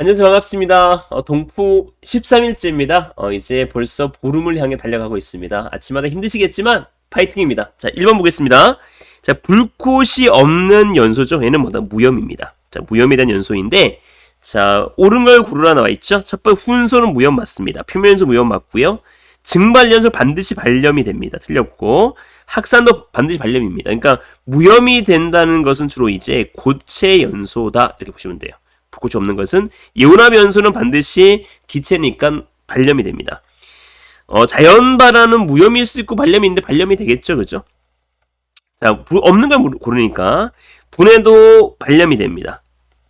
안녕하세요. 반갑습니다. 어, 동푸 13일째입니다. 어, 이제 벌써 보름을 향해 달려가고 있습니다. 아침마다 힘드시겠지만 파이팅입니다. 자, 1번 보겠습니다. 자, 불꽃이 없는 연소죠. 얘는 뭐다? 무염입니다. 자, 무염에 대한 연소인데 자, 옳은 걸 고르라 나와 있죠. 첫 번째 훈소는 무염 맞습니다. 표면연소 무염 맞고요. 증발연소 반드시 발염이 됩니다. 틀렸고 학산도 반드시 발염입니다. 그러니까 무염이 된다는 것은 주로 이제 고체 연소다 이렇게 보시면 돼요. 불꽃이 없는 것은 이온화 변수는 반드시 기체니까 발염이 됩니다. 어, 자연 발화는 무염일 수도 있고 발염인데 발염이 되겠죠, 그죠? 자, 부, 없는 걸 고르니까 분해도 발염이 됩니다.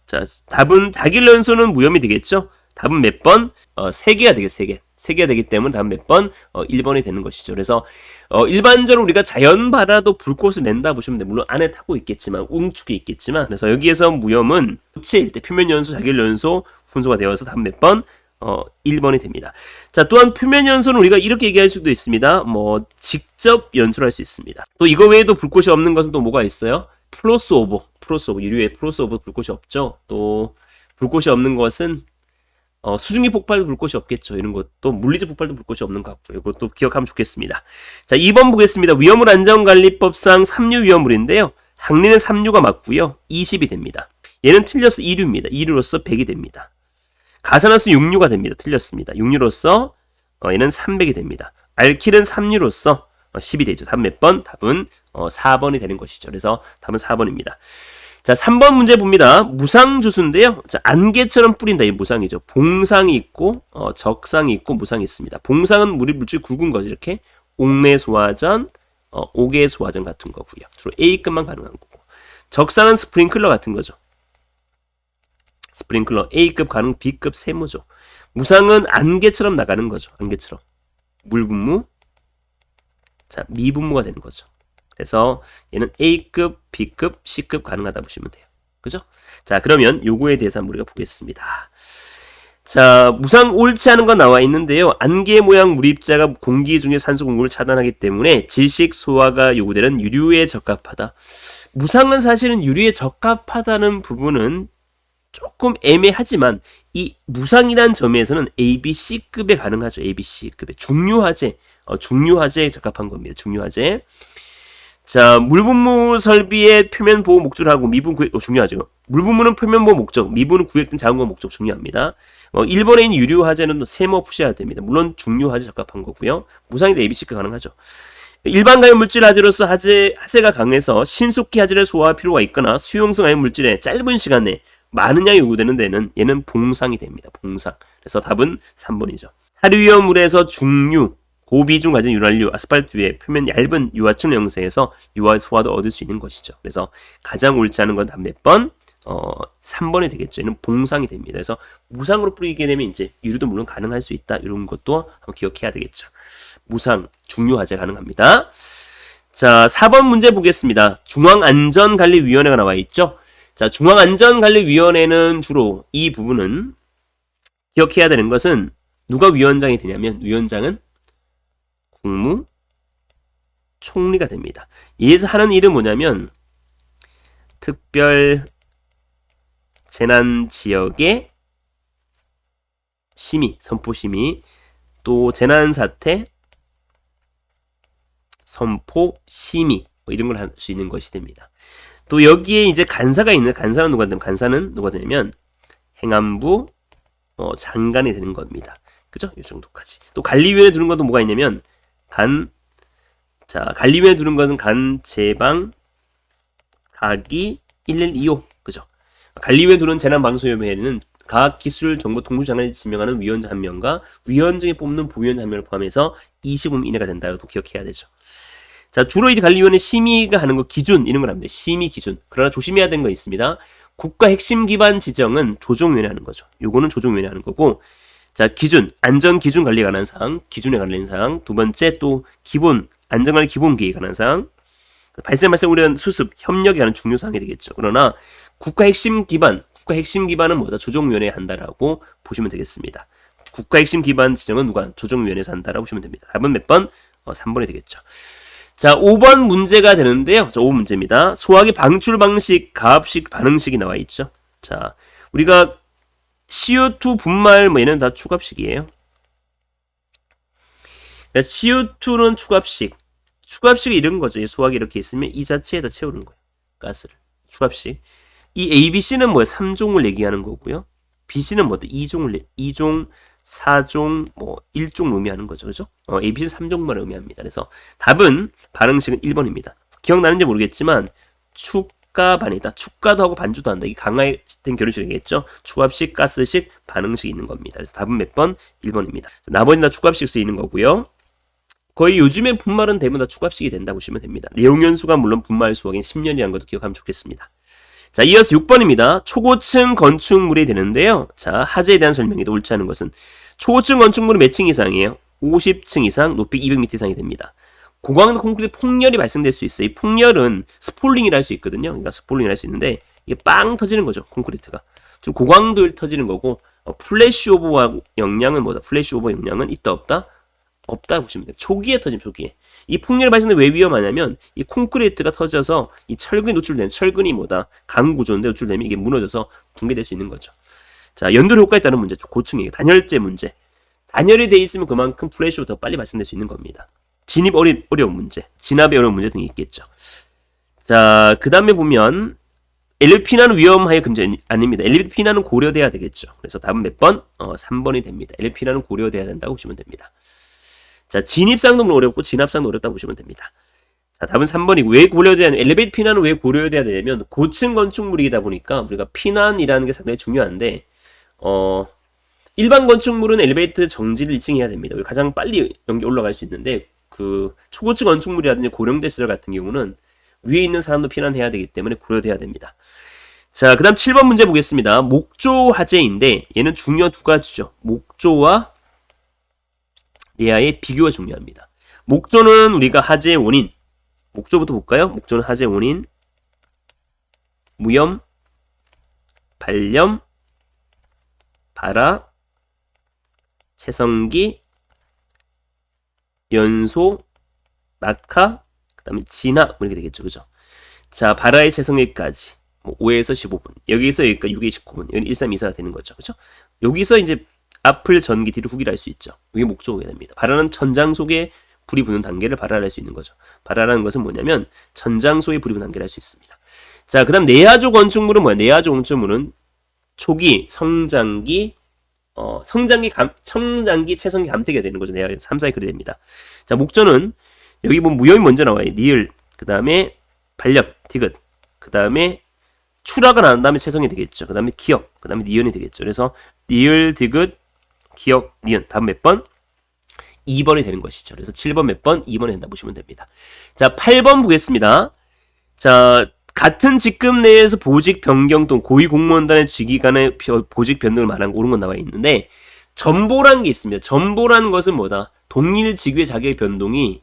자, 답은 자기 연소는 무염이 되겠죠? 답은 몇 번? 어, 3개가 되겠, 3개. 3개가 되기 때문에 답은 몇 번? 어, 1번이 되는 것이죠. 그래서, 어, 일반적으로 우리가 자연 발화도 불꽃을 낸다 보시면 돼요. 물론 안에 타고 있겠지만, 웅축이 있겠지만. 그래서 여기에서 무염은 고체일 때 표면 연소, 자기 연소, 분소가 되어서 답은 몇 번? 어, 1번이 됩니다. 자, 또한 표면 연소는 우리가 이렇게 얘기할 수도 있습니다. 뭐, 직접 연소를 할 수 있습니다. 또 이거 외에도 불꽃이 없는 것은 또 뭐가 있어요? 플러스 오버, 플러스 오버, 유류에 플러스 오버 불꽃이 없죠. 또, 불꽃이 없는 것은 어, 수증기 폭발도 불꽃이 없겠죠. 이런 것도 물리적 폭발도 불꽃이 없는 것 같고요. 이것도 기억하면 좋겠습니다. 자, 2번 보겠습니다. 위험물 안전관리법상 3류 위험물인데요. 항리는 3류가 맞고요. 20이 됩니다. 얘는 틀려서 2류입니다. 2류로서 100이 됩니다. 가산화수 6류가 됩니다. 틀렸습니다. 6류로서 어, 얘는 300이 됩니다. 알킬은 3류로서 어, 10이 되죠. 답은 몇 번? 답은 어, 4번이 되는 것이죠. 그래서 답은 4번입니다. 자, 3번 문제 봅니다. 무상주수인데요. 자, 안개처럼 뿌린다. 이 무상이죠. 봉상이 있고, 어, 적상이 있고, 무상이 있습니다. 봉상은 물이 물질 굵은 거죠. 이렇게. 옥내 소화전, 어, 옥외 소화전 같은 거고요. 주로 A급만 가능한 거고. 적상은 스프링클러 같은 거죠. 스프링클러 A급 가능, B급 세무죠. 무상은 안개처럼 나가는 거죠. 안개처럼. 물분무. 자, 미분무가 되는 거죠. 그래서 얘는 A급, B급, C급 가능하다 보시면 돼요. 그죠? 자, 그러면 요거에 대해서 한번 우리가 보겠습니다. 자, 무상 옳지 않은 건 나와 있는데요. 안개 모양 물입자가 공기 중에 산소 공급을 차단하기 때문에 질식 소화가 요구되는 유류에 적합하다. 무상은 사실은 유류에 적합하다는 부분은 조금 애매하지만 이 무상이란 점에서는 A, B, C급에 가능하죠. A, B, C급에 중류화재, 어, 중류화재에 적합한 겁니다. 중류화재. 자, 물분무 설비의 표면 보호 목적을 하고 미분 구획 어, 중요하죠. 물분무는 표면 보호 목적, 미분은 구획된 자원과 목적 중요합니다. 어, 1번에 있는 유류 화재는 세모 푸셔야 됩니다. 물론 중류 화재 적합한 거고요. 무상이도 ABC가 가능하죠. 일반 가연 물질 화재로서 화재 화재가 강해서 신속히 화재를 소화할 필요가 있거나 수용성 가연 물질에 짧은 시간 내 많은 양이 요구되는 데는 얘는 봉상이 됩니다. 봉상. 그래서 답은 3번이죠. 사류염물에서 중류 고비중 가진 유랄유 아스팔트의 표면 얇은 유화층 형성해서 유화 소화도 얻을 수 있는 것이죠. 그래서 가장 옳지 않은 건몇 번? 어, 3번이 되겠죠. 얘는 봉상이 됩니다. 그래서 무상으로 뿌리게 되면 이제 유류도 물론 가능할 수 있다. 이런 것도 한번 기억해야 되겠죠. 무상, 중류화재 가능합니다. 자, 4번 문제 보겠습니다. 중앙안전관리위원회가 나와 있죠. 자, 중앙안전관리위원회는 주로 이 부분은 기억해야 되는 것은 누가 위원장이 되냐면 위원장은 국무 총리가 됩니다. 이에서 하는 일은 뭐냐면 특별 재난 지역의 심의, 선포 심의, 또 재난 사태 선포 심의 뭐 이런 걸 할 수 있는 것이 됩니다. 또 여기에 이제 간사가 있는 간사는 누가 되면 간사는 누가 되냐면 행안부 어, 장관이 되는 겁니다. 그죠? 이 정도까지. 또 관리위원회 두는 것도 뭐가 있냐면 간, 자, 관리위에 두는 것은 간, 제방, 가기, 112호. 그죠? 관리위에 두는 재난방송위원회는 각 기술 정보 통신 장관이 지명하는 위원장 한 명과 위원장이 뽑는 부위원장 한 명을 포함해서 25명 이내가 된다고 기억해야 되죠. 자, 주로 이제 관리위원회 심의가 하는 거 기준 이런 걸 합니다. 심의 기준. 그러나 조심해야 되는 거 있습니다. 국가 핵심 기반 지정은 조정위원회 하는 거죠. 요거는 조정위원회 하는 거고 자, 기준, 안전 기준 관리에 관한 사항, 기준에 관련 사항. 두 번째 또 기본 안전관리 기본 계획에 관한 사항. 발생 발생 우려한 수습, 협력에 관한 중요 사항이 되겠죠. 그러나 국가 핵심 기반, 국가 핵심 기반은 뭐다? 조정위원회에 한다라고 보시면 되겠습니다. 국가 핵심 기반 지정은 누가 조정위원회에서 한다라고 보시면 됩니다. 답은 몇 번? 어, 3번이 되겠죠. 자, 5번 문제가 되는데요. 자, 5번 문제입니다. 소화기 방출 방식, 가압식 반응식이 나와 있죠. 자, 우리가 CO2 분말 뭐 얘는 다 추갑식이에요. 그러니까 CO2는 추갑식. 추갑식이 이런 거죠. 이 수학이 이렇게 있으면 이 자체에다 채우는 거예요. 가스를. 추갑식. 이 A, B, C는 뭐예요? 3종을 얘기하는 거고요. B, C는 뭐다? 2종을 2종, 4종, 뭐 1종 의미하는 거죠. 그죠? 어, A, B, C는 3종만 의미합니다. 그래서 답은 반응식은 1번입니다. 기억나는지 모르겠지만 축 가 반이다. 축가도 하고 반주도 한다. 이 강화된 결혼식이겠죠. 추합식, 가스식, 반응식 있는 겁니다. 그래서 답은 몇 번? 1번입니다. 나머지는 다 축합식 쓰이는 거고요. 거의 요즘엔 분말은 대부분 다 축합식이 된다 보시면 됩니다. 내용연수가 물론 분말 수학인 10년이라는 것도 기억하면 좋겠습니다. 자, 이어서 6번입니다. 초고층 건축물이 되는데요. 자, 하재에 대한 설명이다. 옳지 않은 것은 초고층 건축물은 몇 층 이상이에요? 50층 이상, 높이 200m 이상이 됩니다. 고강도 콘크리트 폭렬이 발생될 수 있어요. 이 폭렬은 스폴링이라 할 수 있거든요. 그러니까 스폴링이라 할 수 있는데 이게 빵 터지는 거죠. 콘크리트가. 좀 고강도일 터지는 거고 어, 플래시 오버와 영향은 뭐다? 플래시 오버 영향은 있다 없다? 없다 보시면 돼요. 초기에 터짐 초기에. 이 폭렬 발생은 왜 위험하냐면 이 콘크리트가 터져서 이 철근이 노출된 철근이 뭐다? 강 구조인데 노출되면 이게 무너져서 붕괴될 수 있는 거죠. 자, 연돌 효과에 따른 문제, 고층이에요. 단열재 문제. 단열이 돼 있으면 그만큼 플래시가 더 빨리 발생될 수 있는 겁니다. 진입 어리, 어려운 문제, 진압이 어려운 문제 등이 있겠죠. 자, 그 다음에 보면 엘리베이터 피난은 위험하여 금지 아닙니다. 엘리베이터 피난은 고려돼야 되겠죠. 그래서 답은 몇 번? 어, 3번이 됩니다. 엘리베이터 피난은 고려돼야 된다고 보시면 됩니다. 자, 진입상도 어렵고 진압상도 어렵다고 보시면 됩니다. 자, 답은 3번이고 왜 고려돼야? 엘리베이터 피난은 왜 고려돼야 되냐면 고층 건축물이다 보니까 우리가 피난이라는 게 상당히 중요한데 어 일반 건축물은 엘리베이터 정지를 2층 해야 됩니다. 가장 빨리 연기 올라갈 수 있는데 그 초고층 건축물이라든지 고령대 시설 같은 경우는 위에 있는 사람도 피난해야 되기 때문에 고려돼야 됩니다. 자, 그 다음 7번 문제 보겠습니다. 목조 화재인데 얘는 중요 두 가지죠. 목조와 내야의 비교가 중요합니다. 목조는 우리가 화재의 원인, 목조부터 볼까요? 목조는 화재의 원인, 무염, 발염, 발화, 체성기, 연소, 낙하, 그 다음에 진화, 뭐 이렇게 되겠죠. 그죠? 자, 발화의 체성기까지. 뭐 5에서 15분. 여기서 여기까지 6에 19분. 여기 1, 3, 2, 4가 되는 거죠. 그죠? 여기서 이제 앞을 전기, 뒤를 후기를 할수 있죠. 이게 목조가 됩니다. 발화는 천장 속에 불이 붙는 단계를 발화할 수 있는 거죠. 발화라는 것은 뭐냐면 천장 속에 불이 붙는 단계를 할 수 있습니다. 자, 그 다음 내야조 건축물은 뭐야? 내야조 건축물은 초기, 성장기, 어, 성장기, 감, 성장기, 체성기, 감퇴가 되는 거죠. 내야 3, 4에 그리 됩니다. 자, 목조는 여기 보면 무염이 먼저 나와요. 니을, 그 다음에 발력, 디귿, 그 다음에 추락을 안 한 다음에 체성이 되겠죠. 그 다음에 기억, 그 다음에 니은이 되겠죠. 그래서 니을, 디귿, 기억, 니은. 다음 몇 번? 2번이 되는 것이죠. 그래서 7번 몇 번? 2번이 된다 보시면 됩니다. 자, 8번 보겠습니다. 자, 같은 직급 내에서 보직 변경 또는 고위 공무원단의 직위 간의 보직 변동을 말하는 옳은 건 나와 있는데 전보라는 게 있습니다. 전보라는 것은 뭐다? 동일 직위의 자격 변동이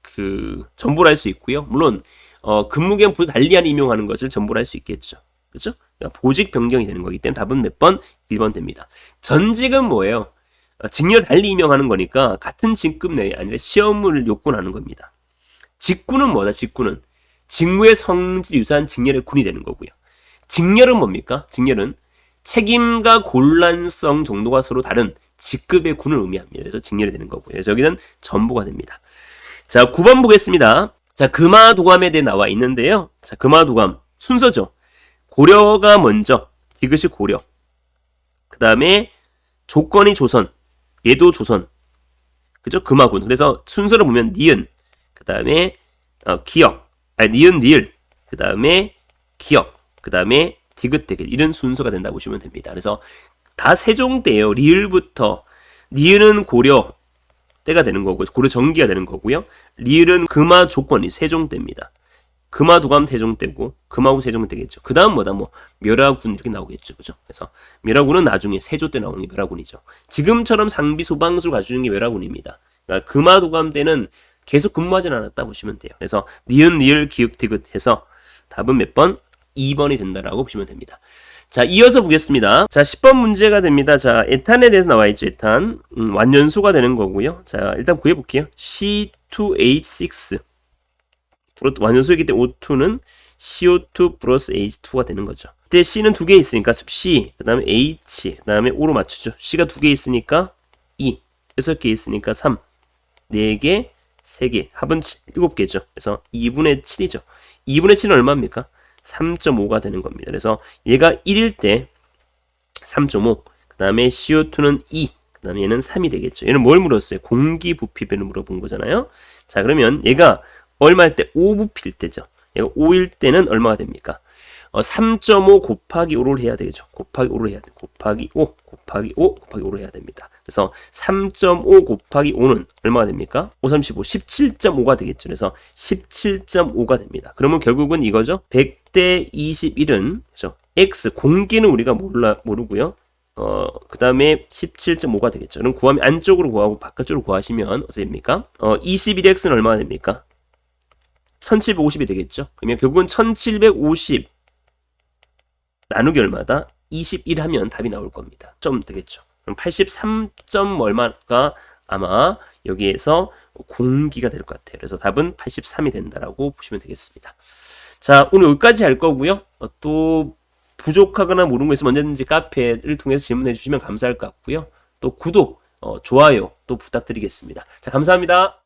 그 전보를 할수 있고요. 물론 어, 근무기간 부서 달리한 임용하는 것을 전보를 할수 있겠죠. 그렇죠? 그러니까 보직 변경이 되는 거기 때문에 답은 몇 번? 1번 됩니다. 전직은 뭐예요? 어, 직렬 달리 임용하는 거니까 같은 직급 내에 아니라 시험을 요건하는 겁니다. 직구는 뭐다? 직구는 직무의 성질 유사한 직렬의 군이 되는 거고요. 직렬은 뭡니까? 직렬은 책임과 곤란성 정도가 서로 다른 직급의 군을 의미합니다. 그래서 직렬이 되는 거고요. 그래서 여기는 전부가 됩니다. 자, 9번 보겠습니다. 자, 금화도감에 대해 나와 있는데요. 자, 금화도감 순서죠. 고려가 먼저, 디귿이 고려. 그 다음에 조건이 조선, 얘도 조선. 그죠? 금화군. 그래서 순서를 보면 니은, 그 다음에 어, 기역, 아니, 니은, 니을, 그 다음에 기역, 그 다음에 디귿, 디귿 이런 순서가 된다고 보시면 됩니다. 그래서 다 세종대예요. 리을부터 니은은 고려 때가 되는 거고 고려 정기가 되는 거고요. 리을은 금화 조건이 세종대입니다. 금화 도감 세종대고 금화구 세종대겠죠. 그 다음 뭐다 뭐 멸화군 이렇게 나오겠죠, 그죠? 그래서 멸화군은 나중에 세조 때 나오는 게 멸화군이죠. 지금처럼 상비 소방수를 가지는 게 멸화군입니다. 그러니까 금화 도감 때는 계속 근무하진 않았다 보시면 돼요. 그래서 니은, 리을, 기역, 디귿 해서 답은 몇 번? 2번이 된다라고 보시면 됩니다. 자, 이어서 보겠습니다. 자, 10번 문제가 됩니다. 자, 에탄에 대해서 나와 있죠, 에탄. 음, 완연수가 되는 거고요. 자, 일단 구해볼게요. C2H6. 완연수이기 때문에 O2는 CO2 플러스 H2가 되는 거죠. 이때 C는 두 개 있으니까 즉 C, 그 다음에 H, 그 다음에 O로 맞추죠. C가 두 개 있으니까 2, 여섯 개 있으니까 3, 4개, 3개, 합은 7개죠. 그래서 2분의 7이죠. 2분의 7은 얼마입니까? 3.5가 되는 겁니다. 그래서 얘가 1일 때 3.5, 그 다음에 CO2는 2, 그 다음에 얘는 3이 되겠죠. 얘는 뭘 물었어요? 공기 부피배를 물어본 거잖아요. 자, 그러면 얘가 얼마일 때? 5부피일 때죠. 얘가 5일 때는 얼마가 됩니까? 어, 3.5 곱하기 5를 해야 되겠죠. 곱하기 5를 해야 돼. 곱하기 5, 곱하기 5, 곱하기 5를 해야 됩니다. 그래서 3.5 곱하기 5는 얼마가 됩니까? 5, 35, 17.5가 되겠죠. 그래서 17.5가 됩니다. 그러면 결국은 이거죠. 100대 21은 그죠? x 공기는 우리가 몰라 모르고요. 어, 그 다음에 17.5가 되겠죠. 그럼 구하면 안쪽으로 구하고 바깥쪽으로 구하시면 어떻게 됩니까? 어, 21x는 얼마가 됩니까? 1750이 되겠죠. 그러면 결국은 1750 나누기 얼마다? 21 하면 답이 나올 겁니다. 점 되겠죠. 그럼 83점 얼마가 아마 여기에서 공기가 될 것 같아요. 그래서 답은 83이 된다라고 보시면 되겠습니다. 자, 오늘 여기까지 할 거고요. 어, 또 부족하거나 모르는 거 있으면 언제든지 카페를 통해서 질문해 주시면 감사할 것 같고요. 또 구독, 어, 좋아요 또 부탁드리겠습니다. 자, 감사합니다.